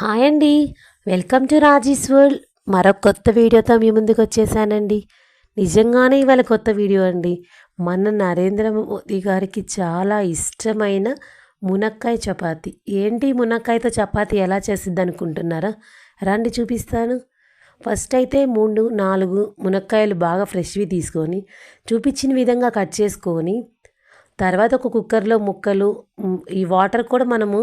Hi అండి. Welcome to Raji's world. మరొక కొత్త వీడియోతో మీ ముందుకు వచ్చేసానండి. నిజంగానే ఇవాళ కొత్త వీడియో అండి. మన నరేంద్ర మోదీ గారికి చాలా ఇష్టమైన మునక్కాయ చపాతి. ఏంటి మునక్కాయతో చపాతి ఎలా చేసిద్ది అనుకుంటున్నారా? రండి చూపిస్తాను. ఫస్ట్ అయితే మూడు నాలుగు మునక్కాయలు బాగా ఫ్రెష్వి తీసుకొని చూపించిన విధంగా కట్ చేసుకొని తర్వాత ఒక కుక్కర్లో ముక్కలు ఈ వాటర్ కూడా మనము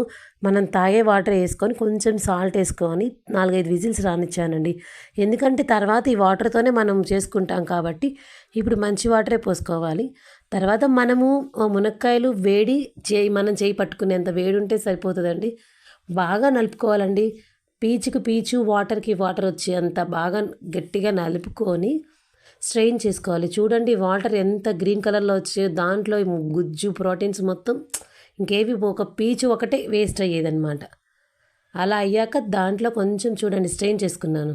మనం తాగే వాటర్ వేసుకొని కొంచెం సాల్ట్ వేసుకొని నాలుగైదు విజిల్స్ రానిచ్చానండి. ఎందుకంటే తర్వాత ఈ వాటర్తోనే మనం చేసుకుంటాం కాబట్టి ఇప్పుడు మంచి వాటరే పోసుకోవాలి. తర్వాత మనము మునక్కాయలు వేడి చేయి మనం చేయి పట్టుకునేంత వేడి ఉంటే సరిపోతుందండి. బాగా నలుపుకోవాలండి. పీచుకు పీచు వాటర్కి వాటర్ వచ్చేంత బాగా గట్టిగా నలుపుకొని స్ట్రెయిన్ చేసుకోవాలి. చూడండి వాటర్ ఎంత గ్రీన్ కలర్లో వచ్చే దాంట్లో గుజ్జు ప్రోటీన్స్ మొత్తం ఇంకేవి ఒక పీచు ఒకటే వేస్ట్ అయ్యేదన్నమాట. అలా అయ్యాక దాంట్లో కొంచెం చూడండి స్ట్రెయిన్ చేసుకున్నాను.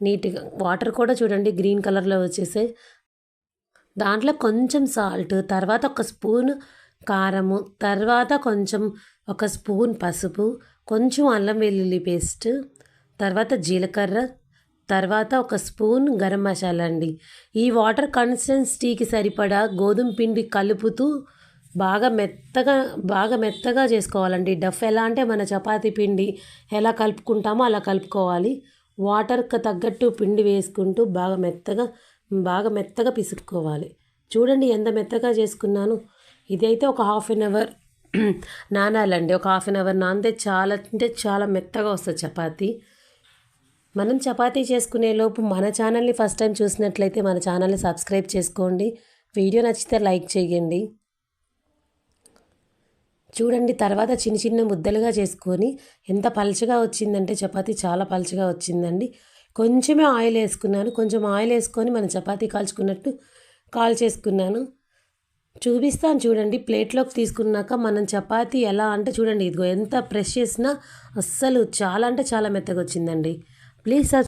నీట్గా వాటర్ కూడా చూడండి గ్రీన్ కలర్లో వచ్చేసే దాంట్లో కొంచెం సాల్ట్ తర్వాత ఒక స్పూన్ కారము తర్వాత కొంచెం ఒక స్పూన్ పసుపు కొంచెం అల్లం వెల్లుల్లి పేస్ట్ తర్వాత జీలకర్ర తర్వాత ఒక స్పూన్ గరం మసాలా అండి. ఈ వాటర్ కన్సిస్టెన్సీకి సరిపడా గోధుమ పిండి కలుపుతూ బాగా మెత్తగా బాగా మెత్తగా చేసుకోవాలండి. డఫ్ ఎలా అంటే మన చపాతీ పిండి ఎలా కలుపుకుంటామో అలా కలుపుకోవాలి. వాటర్కి తగ్గట్టు పిండి వేసుకుంటూ బాగా మెత్తగా బాగా మెత్తగా పిసుక్కోవాలి. చూడండి ఎంత మెత్తగా చేసుకున్నాను. ఇదైతే ఒక హాఫ్ అన్ అవర్ నానాలండి. ఒక హాఫ్ అన్ అవర్ నానితే చాలా అంటే చాలా మెత్తగా వస్తుంది చపాతీ. మనం చపాతీ చేసుకునే లోపు మన ఛానల్ని ఫస్ట్ టైం చూసినట్లయితే మన ఛానల్ని సబ్స్క్రైబ్ చేసుకోండి. వీడియో నచ్చితే లైక్ చేయండి. చూడండి తర్వాత చిన్న చిన్న ముద్దలుగా చేసుకొని ఎంత పలుచగా వచ్చిందంటే చపాతీ చాలా పలుచగా వచ్చిందండి. కొంచెమే ఆయిల్ వేసుకున్నాను. కొంచెం ఆయిల్ వేసుకొని మనం చపాతీ కాల్చుకున్నట్టు కాల్ చేసుకున్నాను. చూపిస్తాను చూడండి ప్లేట్లోకి తీసుకున్నాక మనం చపాతీ ఎలా అంటే చూడండి ఇదిగో ఎంత ప్రెస్ చేసినా అస్సలు చాలా అంటే చాలా మెత్తగా వచ్చిందండి. empresas